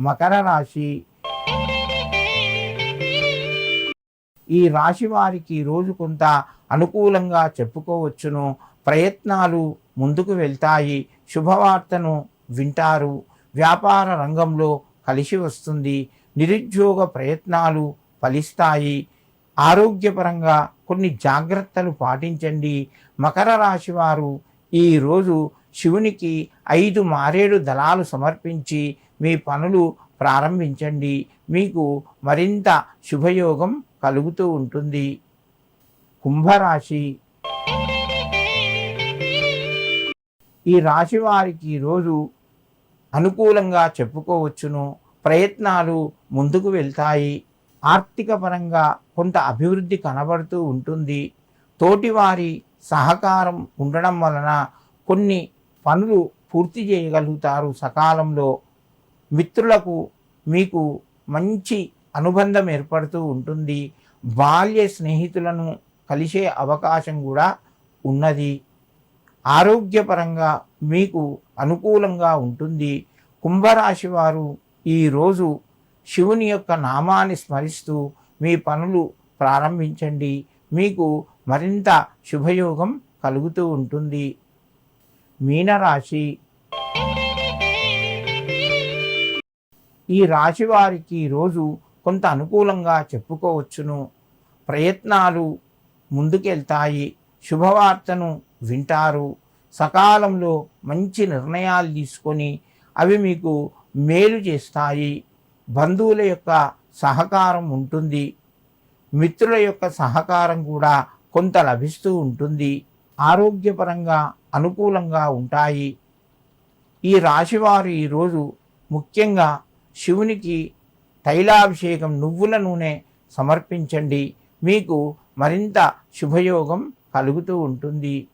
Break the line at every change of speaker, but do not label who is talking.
మకర రాశి ఈ రాశి వారికి రోజు కొంత అనుకూలంగా చెప్పుకోవచ్చును. ప్రయత్నాలు ముందుకు వెళ్తాయి. శుభవార్తను వింటారు. వ్యాపార రంగంలో కలిసి వస్తుంది. నిరుద్యోగ ప్రయత్నాలు ఫలిస్తాయి. ఆరోగ్యపరంగా కొన్ని జాగ్రత్తలు పాటించండి. మకర రాశి వారు ఈరోజు శివునికి ఐదు మారేడు దళాలు సమర్పించి మీ పనులు ప్రారంభించండి. మీకు మరింత శుభయోగం కలుగుతూ ఉంటుంది. కుంభరాశి. ఈ రాశి వారికి ఈరోజు అనుకూలంగా చెప్పుకోవచ్చును. ప్రయత్నాలు ముందుకు వెళ్తాయి. ఆర్థిక పరంగా కొంత అభివృద్ధి కనబడుతూ ఉంటుంది. తోటివారి సహకారం ఉండడం వలన కొన్ని పనులు పూర్తి చేయగలుగుతారు సకాలంలో. మిత్రులకు మీకు మంచి అనుబంధం ఏర్పడుతూ ఉంటుంది. బాల్య స్నేహితులను కలిసే అవకాశం కూడా ఉన్నది. ఆరోగ్యపరంగా మీకు అనుకూలంగా ఉంటుంది. కుంభరాశి వారు ఈరోజు శివుని యొక్క నామాన్ని స్మరిస్తూ మీ పనులు ప్రారంభించండి. మీకు మరింత శుభయోగం కలుగుతూ ఉంటుంది. మీనరాశి. ఈ రాశి వారికి ఈరోజు కొంత అనుకూలంగా చెప్పుకోవచ్చును. ప్రయత్నాలు ముందుకెళ్తాయి. శుభవార్తను వింటారు. సకాలంలో మంచి నిర్ణయాలు తీసుకొని అవి మీకు మేలు చేస్తాయి. బంధువుల యొక్క సహకారం ఉంటుంది. మిత్రుల యొక్క సహకారం కూడా కొంత లభిస్తూ ఉంటుంది. ఆరోగ్యపరంగా అనుకూలంగా ఉంటాయి. ఈ రాశివారు ఈరోజు ముఖ్యంగా శివునికి తైలాభిషేకం నువ్వుల నూనె సమర్పించండి. మీకు మరింత శుభయోగం కలుగుతూ ఉంటుంది.